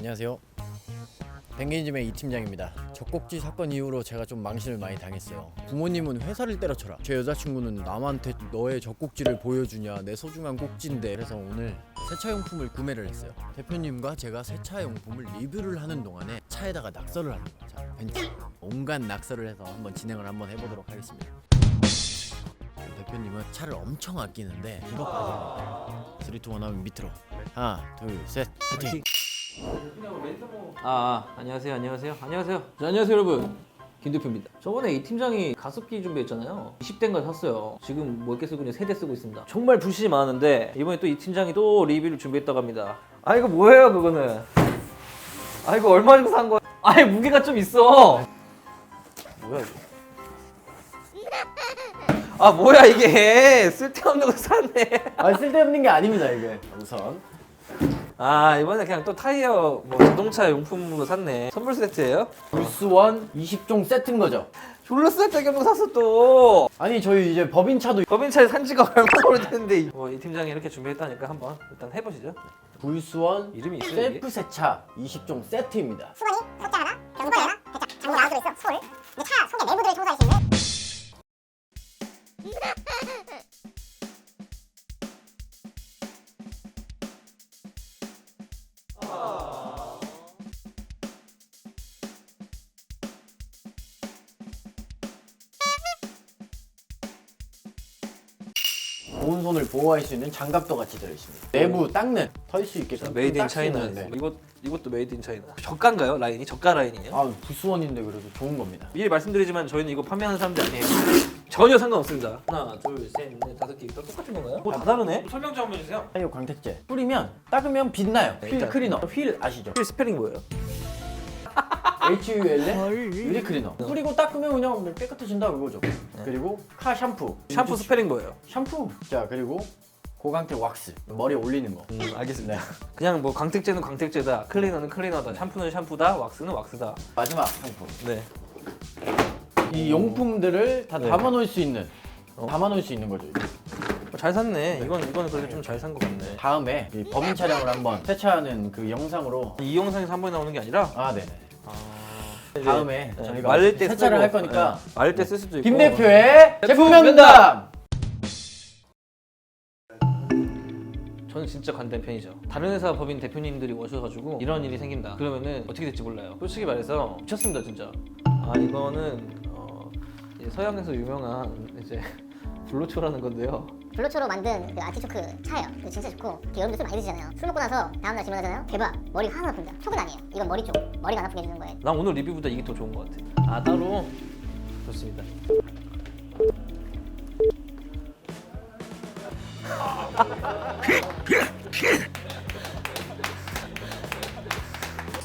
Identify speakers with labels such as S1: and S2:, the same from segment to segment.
S1: 안녕하세요. 뱅게이즘의 이 팀장입니다. 젖꼭지 사건 이후로 제가 좀 망신을 많이 당했어요. 부모님은 회사를 때려쳐라. 제 여자친구는 남한테 너의 젖꼭지를 보여주냐 내 소중한 꼭지인데 그래서 오늘 세차용품을 구매를 했어요. 대표님과 제가 세차용품을 리뷰를 하는 동안에 차에다가 낙서를 하는 거예요. 자, 벤츠 온갖 낙서를 해서 한번 진행을 한번 해보도록 하겠습니다. 대표님은 차를 엄청 아끼는데 이것까지 3, 2, 1 하면 밑으로 하나 둘 셋 파이팅
S2: 아, 아 안녕하세요 안녕하세요. 안녕하세요. 자, 안녕하세요 여러분. 김 대표입니다. 저번에 이 팀장이 가습기 준비했잖아요. 20대인가 샀어요. 지금 뭐 몇개 쓰고 있냐 세대 쓰고 있습니다. 정말 불신이 많았는데 이번에 또 이 팀장이 또 리뷰를 준비했다고 합니다. 아 이거 뭐예요 그거는? 아 이거 얼마 주고 산 거야? 아니 무게가 좀 있어. 뭐야 이거? 아 뭐야 이게. 쓸데없는 거 샀네.
S1: 아 쓸데없는 게 아닙니다 이게. 우선
S2: 아 이번에 그냥 또 타이어 뭐 자동차 용품으로 샀네. 선물 세트예요?
S1: 불스원 20종 세트인 거죠?
S2: 졸라 없는 거 샀어 또.
S1: 아니 저희 이제 법인차도
S2: 법인차에 산 지가 얼마 오래됐는데. 뭐, 이 팀장이 이렇게 준비했다니까 한번 일단 해보시죠.
S1: 불스원
S2: 이름이 있어요 이게?
S1: 셀프 세차 20종 세트입니다.
S3: 수건이 병수건 하나,
S1: 좋은 손을 보호할 수 있는 장갑도 같이 들어있습니다 내부 닦는 털 수 있게끔
S2: 메이드 인
S1: 닦수
S2: 차이나
S1: 있는데.
S2: 이것, 이것도 메이드 인 차이나 저가인가요 라인이? 저가 라인이에요?
S1: 아 불스원인데 그래도 좋은 겁니다
S2: 미리 말씀드리지만 저희는 이거 판매하는 사람들 아니에요 전혀 상관없습니다. 하나 둘 셋 넷 다섯 개. 이거 똑같은 건가요? 뭐 다 다르네? 설명 좀 한번 해주세요.
S1: 타이어 광택제. 뿌리면 닦으면 빛나요.
S2: 네,
S1: 휠
S2: 일단-
S1: 클리너. 휠 아시죠?
S2: 휠 스펠링 뭐예요?
S1: HUL에 유리 클리너. 뿌리고 닦으면 그냥 깨끗해진다 그거죠. 그리고 카 샴푸.
S2: 네. 샴푸 스펠링 뭐예요?
S1: 샴푸. 자 그리고 고강택 왁스. 머리에 올리는 거.
S2: 음 알겠습니다.
S1: 네.
S2: 그냥 뭐 광택제는 광택제다. 클리너는 클리너다. 샴푸는 샴푸다. 왁스는 왁스다.
S1: 마지막 상품.
S2: 네
S1: 이 용품들을 다
S2: 네.
S1: 담아놓을 수 있는
S2: 어?
S1: 담아놓을 수 있는 거죠
S2: 어, 잘 샀네. 이건 이거는 그래도 좀 잘 산 것 같네.
S1: 다음에 이 법인 차량을 한번 세차하는 그 영상으로.
S2: 이 영상에서 한 번에 나오는 게 아니라?
S1: 아 네네.
S2: 이제,
S1: 다음에
S2: 네,
S1: 저희가
S2: 말릴 때
S1: 세차를
S2: 쓰고,
S1: 할 거니까
S2: 네, 말릴 때 쓸 수도 있고.
S1: 김 대표의
S2: 제품
S1: 제품
S2: 면담!
S1: 면담!
S2: 저는 진짜 관대한 편이죠. 다른 회사 법인 대표님들이 오셔가지고 이런 일이 생긴다. 그러면은 어떻게 될지 몰라요. 솔직히 말해서 미쳤습니다 진짜. 아 이거는 서양에서 유명한 이제 블루초라는 건데요
S3: 블루초로 만든 그 아티초크 차예요. 이거 진짜 좋고 이렇게 여러분들 술 많이 드시잖아요. 술 먹고 나서 다음날 질문하잖아요. 대박, 머리가 하나도 아픕니다. 촉은 아니에요. 이건 머리 쪽, 머리가 안 아프게 해주는 거예요.
S2: 난 오늘 리뷰보다 이게 더 좋은 것 같아 아 따로? 좋습니다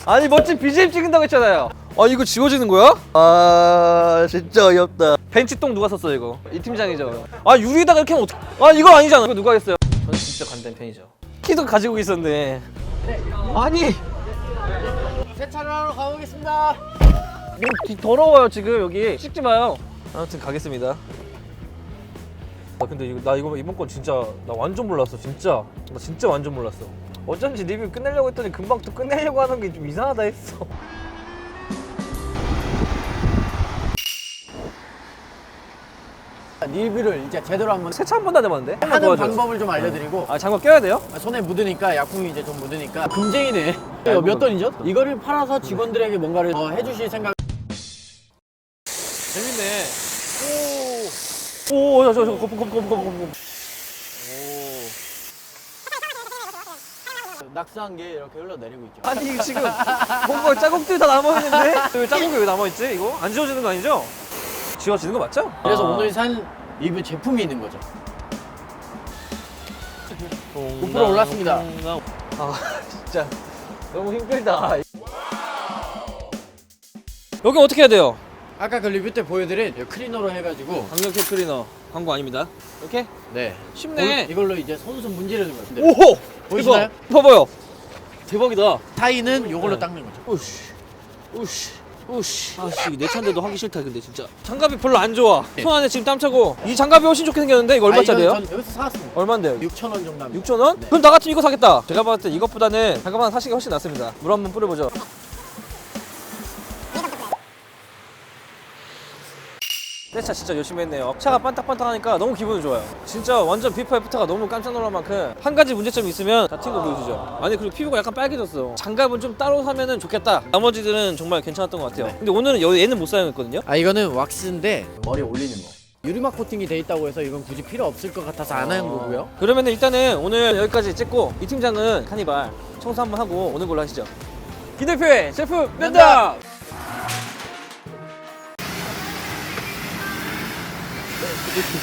S2: 아니 멋진 BGM 찍는다고 했잖아요 아 이거 지워지는 거야? 아 진짜 어이없다. 벤치똥 누가 썼어 이거? 이 팀장이죠. 아 유리에다가 이렇게 하면 어떡 아 이거 아니잖아. 이거 누가 했어요? 저는 진짜 간단한 편이죠. 키도 가지고 있었네. 아니!
S1: 세차를 하러 가보겠습니다.
S2: 뭐 기- 더러워요 지금 여기. 씻지 마요. 아무튼 가겠습니다. 아 근데 이거 나 이거 이번 건 진짜 나 완전 몰랐어 진짜. 나 진짜 완전 몰랐어. 어쩐지 리뷰 끝내려고 했더니 금방 또 끝내려고 하는 게 좀 이상하다 했어
S1: 리뷰를 이제 제대로 한번
S2: 세차 한 번도 안 해봤는데? 한번
S1: 하는
S2: 도와줘.
S1: 방법을 좀 알려드리고.
S2: 아 장갑 껴야 돼요?
S1: 아, 손에 묻으니까 약품이 이제 좀 묻으니까. 금쟁이네. 이거 몇 돈이죠? 이거를 팔아서 직원들에게 뭔가를 더 해주실 생각.
S2: 재밌네. 오오저 저 저, 저, 거품 거품 거품 거품 거품.
S1: 낙서한 게 이렇게 흘러내리고 있죠.
S2: 아니 지금 뭔가 자국들이 다 남아있는데? 왜 자국이 왜 남아있지 이거? 안 지워지는 거 아니죠? 지워지는 거 맞죠?
S1: 그래서
S2: 아.
S1: 오늘 산 리뷰 제품이 있는 거죠
S2: 고프로
S1: 올랐습니다.
S2: 아 진짜 너무 힘들다. 여기 어떻게 해야 돼요?
S1: 아까 그 리뷰 때 보여드린 이 클리너로 해가지고
S2: 강력해 클리너 광고 아닙니다. 이렇게
S1: 네
S2: 쉽네.
S1: 올- 이걸로 이제 손수 문지르는 거예요 네.
S2: 오호
S1: 보이시나요?
S2: 대박. 봐봐요. 대박이다.
S1: 타이는 이걸로
S2: 네.
S1: 닦는 거죠
S2: 우씨 우씨 오씨 아씨 내 차인데도 하기 싫다 근데 진짜 장갑이 별로 안 좋아 손 안에 지금 땀 차고 이 장갑이 훨씬 좋게 생겼는데 이거 얼마짜리예요?
S1: 아, 전 여기서 사왔습니다.
S2: 얼마인데요?
S1: 6천 원 정도 합니다.
S2: 6,000원? 그럼 나 같으면 이거 사겠다 제가 봤을 때 이것보다는 장갑 하나 사시는 게 훨씬 낫습니다 물 한 번 뿌려보죠 세차 진짜 열심히 했네요. 차가 반딱반딱하니까 너무 기분이 좋아요. 진짜 완전 비파 애프터가 너무 깜짝 놀랄 만큼 한 가지 문제점이 있으면 다 튄거 보여주죠. 아니 그리고 피부가 약간 빨개졌어 장갑은 좀 따로 사면은 좋겠다. 나머지들은 정말 괜찮았던 것 같아요. 근데 오늘은 여- 얘는 못 사용했거든요.
S1: 아 이거는 왁스인데 머리 올리는 거. 유리막 코팅이 돼 있다고 해서 이건 굳이 필요 없을 것 같아서 안 하는 거고요.
S2: 그러면 일단은 오늘 여기까지 찍고 이 팀장은 카니발 청소 한번 하고 오는 걸로 하시죠. 김 대표의 셰프 면담 drücken.